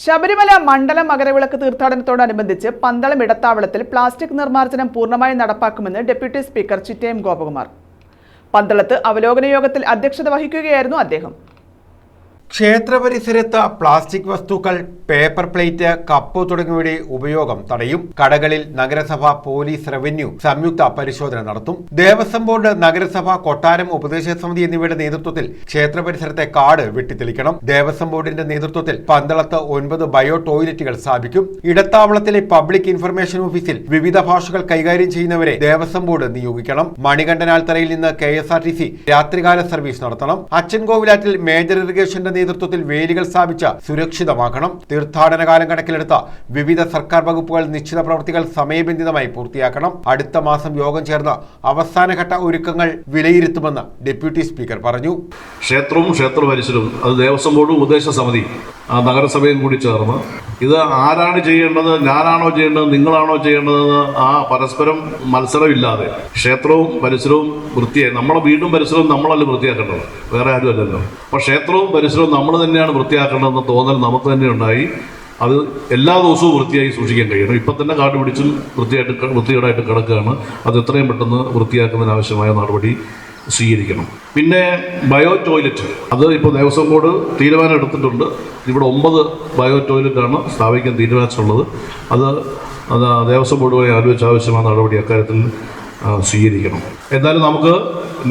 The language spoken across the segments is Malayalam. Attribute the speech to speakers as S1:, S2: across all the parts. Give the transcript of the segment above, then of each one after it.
S1: ശബരിമല മണ്ഡലം മകരവിളക്ക് തീർത്ഥാടനത്തോടനുബന്ധിച്ച് പന്തളം ഇടത്താവളത്തിൽ പ്ലാസ്റ്റിക് നിർമ്മാർജനം പൂർണമായി നടപ്പാക്കുമെന്ന് ഡെപ്യൂട്ടി സ്പീക്കർ ചിറ്റയം ഗോപകുമാർ. പന്തളത്ത് അവലോകന യോഗത്തിൽ അധ്യക്ഷത വഹിക്കുകയായിരുന്നു അദ്ദേഹം.
S2: ക്ഷേത്ര പരിസരത്ത് പ്ലാസ്റ്റിക് വസ്തുക്കൾ പേപ്പർ പ്ലേറ്റ് കപ്പ് തുടങ്ങിയവയുടെ ഉപയോഗം തടയും. കടകളിൽ നഗരസഭ പോലീസ് റവന്യൂ സംയുക്ത പരിശോധന നടത്തും. ദേവസ്വം ബോർഡ് നഗരസഭ കൊട്ടാരം ഉപദേശ സമിതി എന്നിവയുടെ നേതൃത്വത്തിൽ ക്ഷേത്ര പരിസരത്തെ കാട് വെട്ടിത്തെളിക്കണം. ദേവസ്വം ബോർഡിന്റെ നേതൃത്വത്തിൽ പന്തളത്ത് ഒൻപത് ബയോ ടോയ്ലറ്റുകൾ സ്ഥാപിക്കും. ഇടത്താവളത്തിലെ പബ്ലിക് ഇൻഫർമേഷൻ ഓഫീസിൽ വിവിധ ഭാഷകൾ കൈകാര്യം ചെയ്യുന്നവരെ ദേവസ്വം ബോർഡ് നിയോഗിക്കണം. മണികണ്ഠനാൽത്തറയിൽ നിന്ന് കെ രാത്രികാല സർവീസ് നടത്തണം. അച്ഛൻകോവിലാറ്റിൽ മേജർ ഇറിഗേഷന്റെ നേതൃത്വത്തിൽ വേലികൾ സ്ഥാപിച്ച് സുരക്ഷിതമാക്കണം. തീർത്ഥാടന കാലം കണക്കിലെടുത്ത വിവിധ സർക്കാർ വകുപ്പുകൾ നിശ്ചിത പ്രവൃത്തികൾ സമയബന്ധിതമായി പൂർത്തിയാക്കണം. അടുത്ത മാസം യോഗം ചേർന്ന് അവസാനഘട്ട ഒരുക്കങ്ങൾ വിലയിരുത്തുമെന്ന് ഡെപ്യൂട്ടി സ്പീക്കർ പറഞ്ഞു.
S3: ക്ഷേത്രവും ക്ഷേത്ര പരിസരവും അത് ദേവസ്വം ബോർഡും ഉപദേശ സമിതി ആ നഗരസഭയും കൂടി ചേർന്ന് ഇത് ആരാണ് ചെയ്യേണ്ടത് ഞാനാണോ ചെയ്യേണ്ടത് നിങ്ങളാണോ ചെയ്യേണ്ടതെന്ന് ആ പരസ്പരം മത്സരമില്ലാതെ ക്ഷേത്രവും പരിസരവും വൃത്തിയായി. നമ്മളെ വീടും പരിസരവും നമ്മളല്ല വൃത്തിയാക്കേണ്ടത്? വേറെ ആരും അല്ലല്ലോ അപ്പോൾ ക്ഷേത്രവും പരിസരവും നമ്മൾ തന്നെയാണ് വൃത്തിയാക്കേണ്ടതെന്ന് തോന്നൽ നമുക്ക് തന്നെ ഉണ്ടായി. അത് എല്ലാ ദിവസവും വൃത്തിയായി സൂക്ഷിക്കാൻ കഴിയണം. ഇപ്പം തന്നെ കാട് പിടിച്ചും വൃത്തിയായിട്ട് വൃത്തിയോടായിട്ട് കിടക്കുകയാണ്. അത് എത്രയും പെട്ടെന്ന് വൃത്തിയാക്കുന്നതിനാവശ്യമായ നടപടി സ്വീകരിക്കണം. പിന്നെ ബയോ ടോയ്ലറ്റ്. അത് ഇപ്പോൾ ദേവസ്വം ബോർഡ് തീരുമാനം എടുത്തിട്ടുണ്ട്. ഇവിടെ ഒമ്പത് ബയോ ടോയ്ലറ്റാണ് സ്ഥാപിക്കാൻ തീരുമാനിച്ചിട്ടുള്ളത്. അത് ദേവസ്വം ബോർഡുമായി ആലോചിച്ച് ആവശ്യമായ നടപടി അക്കാര്യത്തിൽ സ്വീകരിക്കണം. എന്തായാലും നമുക്ക്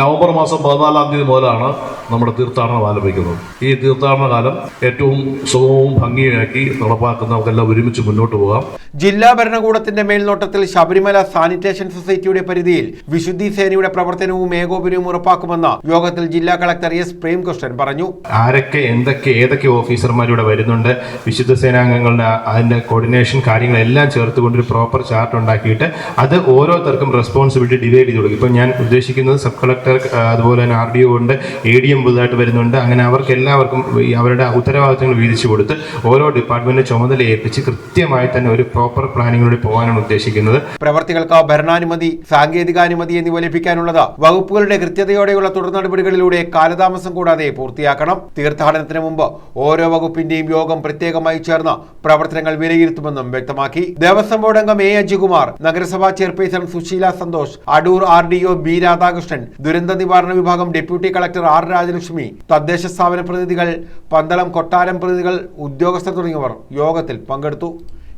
S3: നവംബർ മാസം പതിനാലാം തീയതി മുതലാണ് നമ്മുടെ തീർത്ഥാടനം ആരംഭിക്കുന്നത്. ഈ തീർത്ഥാടന കാലം ഏറ്റവും സുഗമവും ഭംഗിയുമാക്കി നടപ്പാക്കുന്ന നമുക്കെല്ലാം ഒരുമിച്ച് മുന്നോട്ട് പോകാം.
S2: ജില്ലാ ഭരണകൂടത്തിന്റെ മേൽനോട്ടത്തിൽ ശബരിമല സാനിറ്റേഷൻ സൊസൈറ്റിയുടെ പരിധിയിൽ വിശുദ്ധി സേനയുടെ പ്രവർത്തനവും ഏകോപനവും ഉറപ്പാക്കുമെന്ന് യോഗത്തിൽ ജില്ലാ കളക്ടർ എസ് പ്രേംകൃഷ്ണൻ പറഞ്ഞു.
S4: ആരൊക്കെ എന്തൊക്കെ ഏതൊക്കെ ഓഫീസർമാരിവിടെ വരുന്നുണ്ട്? വിശുദ്ധ സേനാംഗങ്ങളുടെ അതിന്റെ കോർഡിനേഷൻ കാര്യങ്ങളെല്ലാം ചേർത്തുകൊണ്ട് ഒരു പ്രോപ്പർ ചാർട്ട് ഉണ്ടാക്കിയിട്ട് അത് ഓരോരുത്തർക്കും റെസ്പോൺസിബിലിറ്റി ഡിവൈഡ് ചെയ്ത് കൊടുക്കും. ഇപ്പം ഞാൻ ഉദ്ദേശിക്കുന്നത് സബ് കളക്ടർ അതുപോലെ തന്നെ ആർ ഡി ഒ ഉണ്ട് എ ഡി എം പുതുതായിട്ട് വരുന്നുണ്ട്. അങ്ങനെ അവർക്ക് എല്ലാവർക്കും അവരുടെ ഉത്തരവാദിത്തങ്ങൾ വീതിച്ചു കൊടുത്ത് ഓരോ ഡിപ്പാർട്ട്മെന്റിന്റെ ചുമതല ഏൽപ്പിച്ച് കൃത്യമായി തന്നെ ഒരു പ്രോപ്പർ പ്ലാനിങ്ങിലൂടെ പോകാനാണ് ഉദ്ദേശിക്കുന്നത്.
S2: പ്രവർത്തികൾക്ക് ഭരണാനുമതി സാങ്കേതികാനുമതി എന്നിവ ലഭിക്കാനുള്ളത് വകുപ്പുകളുടെ കൃത്യതയോടെയുള്ള തുടർ നടപടികളിലൂടെ കാലതാമസം കൂടാതെ പൂർത്തിയാക്കണം. തീർത്ഥാടനത്തിന് മുമ്പ് ഓരോ വകുപ്പിന്റെയും യോഗം പ്രത്യേകമായി ചേർന്ന് പ്രവർത്തനങ്ങൾ വിലയിരുത്തുമെന്നും വ്യക്തമാക്കി. ദേവസ്വം ബോർഡ് അംഗം എ അജികുമാർ നഗരസഭാ chairperson Susheela Santhosh Adoor R D O B Radhakrishnan ദുരന്ത നിവാരണ വിഭാഗം ഡെപ്യൂട്ടി കളക്ടർ ആർ രാജലക്ഷ്മി തദ്ദേശ സ്ഥാപന പ്രതിനിധികൾ പന്തളം കൊട്ടാരം പ്രതിനിധികൾ ഉദ്യോഗസ്ഥർ തുടങ്ങിയവർ യോഗത്തിൽ പങ്കെടുത്തു.